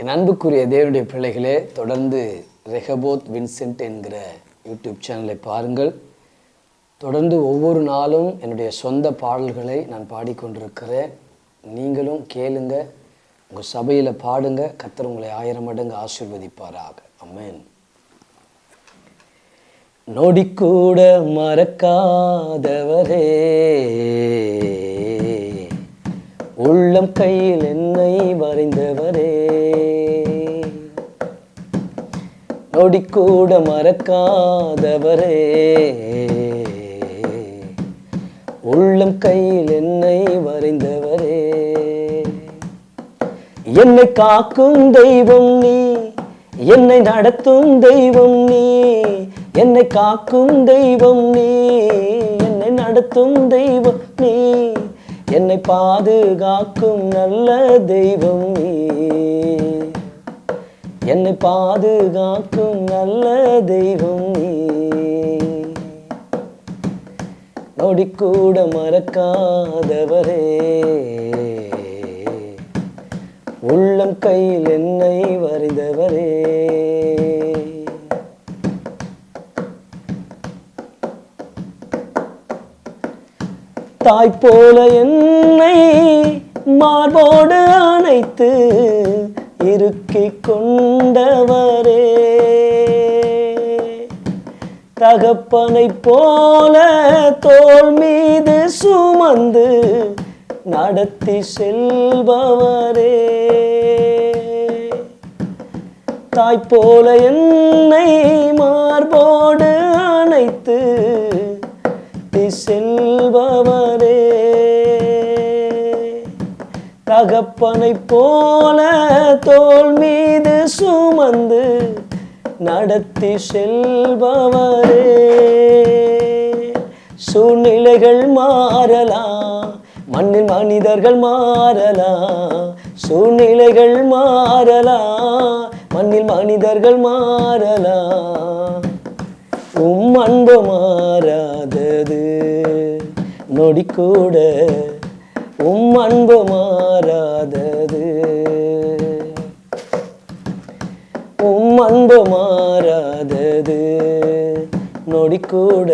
என் அன்புக்குரிய தேவனுடைய பிள்ளைகளே தொடர்ந்து ரெஹபோத் வின்சென்ட் என்கிற யூடியூப் சேனலை பாருங்கள். தொடர்ந்து ஒவ்வொரு நாளும் என்னுடைய சொந்த பாடல்களை நான் பாடிக்கொண்டிருக்கிறேன். நீங்களும் கேளுங்க உங்கள் சபையில் பாடுங்க கத்தர் உங்களை ஆயிரம் மடங்கு ஆசிர்வதிப்பாராக. அமேன் நொடிக்கூட மறக்காதவரே. நொடிக்கூட மறக்காதவரே. உள்ளம் கையில் என்னை வரைந்தவரே. என்னை காக்கும் தெய்வம் நீ என்னை நடத்தும் தெய்வம் நீ என்னை காக்கும் தெய்வம் நீ என்னை நடத்தும் தெய்வம் நீ என்னை பாதுகாக்கும் நல்ல தெய்வம் நீ. என்னை பாதுகாக்கும் நல்ல தெய்வம் நீ. நொடிக்கூட மறக்காதவரே. உள்ளம் கையில் என்னை வரைந்தவரே. தாய் போல என்னை மார்போடு அணைத்து இறுக்கிக் கொண்டவரே தகப்பனை போல தோல் மீது சுமந்து நடத்தி செல்பவரே. தாய் போல என்னை மார்போடு அணைத்து செல்பவரே தகப்பனை போல தோள் மீது சுமந்து நடத்தி செல்பவரே. சூழ்நிலைகள் மாறலாம் மண்ணில் மனிதர்கள் மாறலாம் சூழ்நிலைகள் மாறலாம் மண்ணில் மனிதர்கள் மாறலாம் உம் அன்பு மாறாதது நொடி கூட உம் அன்பு மாறாதது. உம் அன்பு மாறாதது. நொடிக்கூட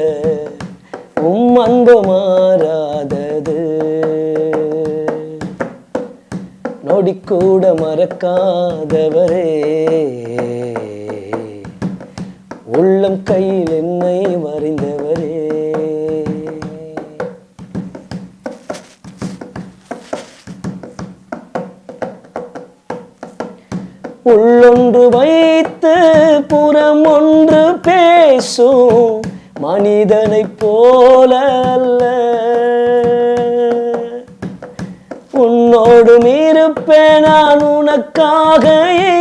உம் அன்பு மாறாதது. நொடிக்கூட மறக்காதவரே. உள்ளம் கையில் என்னை வரைந்தவரே. உள்ளொன்று வைத்து புறம் ஒன்று பேசும் மனிதனை போல அல்ல உன்னோடும் இருப்பேன் நான் உனக்காக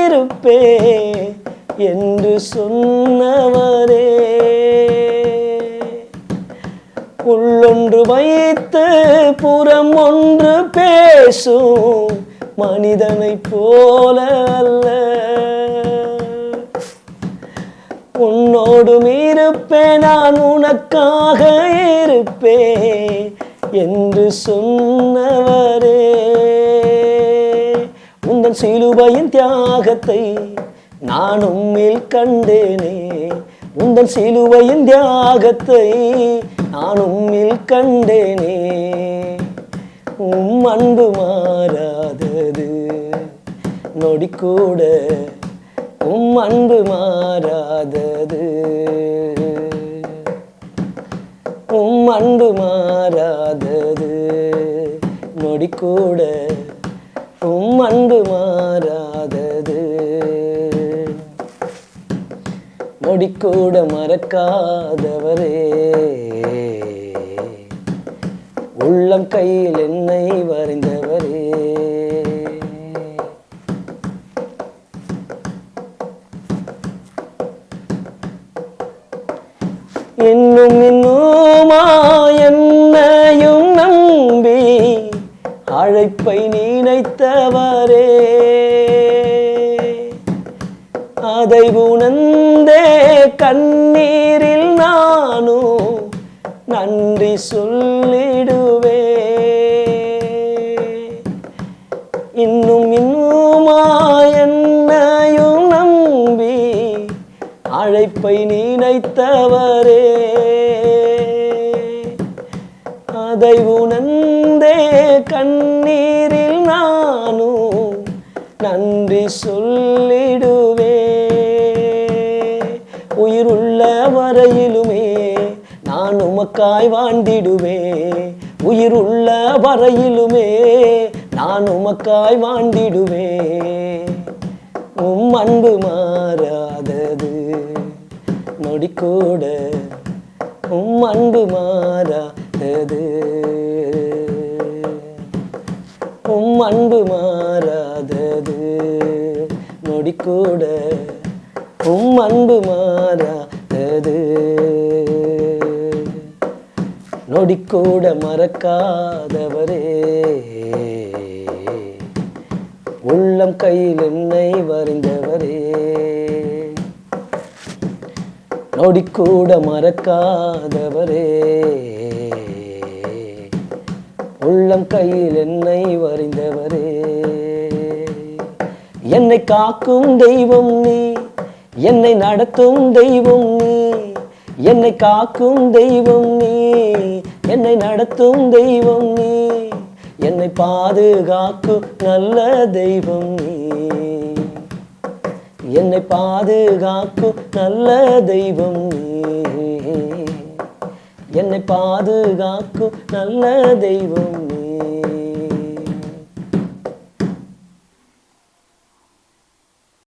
இருப்பேன் என்று சொன்னவரே. உள்ளொன்று வைத்து புறம் ஒன்று பேசும் மனிதனை போல அல்ல. உன்னோடும் இருப்பேன் நான் உனக்காக இருப்பேன் என்று சொன்னவரே. உந்தன் சிலுவையின் தியாகத்தை நான் உம்மில் கண்டேனே. உந்தன் சிலுவையின் தியாகத்தை நான் உம்மில் கண்டேனே. உம் அன்பு மாறாதது. நொடி கூட உம் அன்பு மாறாதது. உம் அன்பு மாறாதது. நொடி கூட உம் அன்பு மாறாதது. நொடி கூட மறக்காதவரே. உள்ளம் கையில் என்னை வரைந்தவரே. இன்னும் இன்னுமா என்னையும் நம்பி அழைப்பை நினைத்தவரே. அதை உணர்ந்தே கண்ணீரில் நானும் நன்றி சொல்லி நட்பை நினைத்தவரே. அதை உணர்ந்தே கண்ணீரில் நானும் நன்றி சொல்லிடுவே. உயிருள்ள வரையிலுமே நான் உமக்காய் வாழ்ந்திடுவே உயிருள்ள வரையிலுமே நான் உமக்காய் வாழ்ந்திடுவே உம் அன்புமா கூட உம் அன்பு மாறாதது. உம் அன்பு மாறாதது. நொடிக்கூட உம் அன்பு மாறாதது. நொடிக்கூட மறக்காதவரே. உள்ளம் கையில் என்னை வரைந்தவரே. நொடிக்கூட மறக்காதவரே. உள்ளம் கையில் என்னை வரைந்தவரே. என்னை காக்கும் தெய்வம் நீ என்னை நடத்தும் தெய்வம் நீ என்னை காக்கும் தெய்வம் நீ என்னை நடத்தும் தெய்வம் நீ என்னை பாதுகாக்கும் நல்ல தெய்வம் நீ. என்னை பாதுகாக்கும் நல்ல தெய்வம். நீ என்னை பாதுகாக்கும் நல்ல தெய்வம். நீ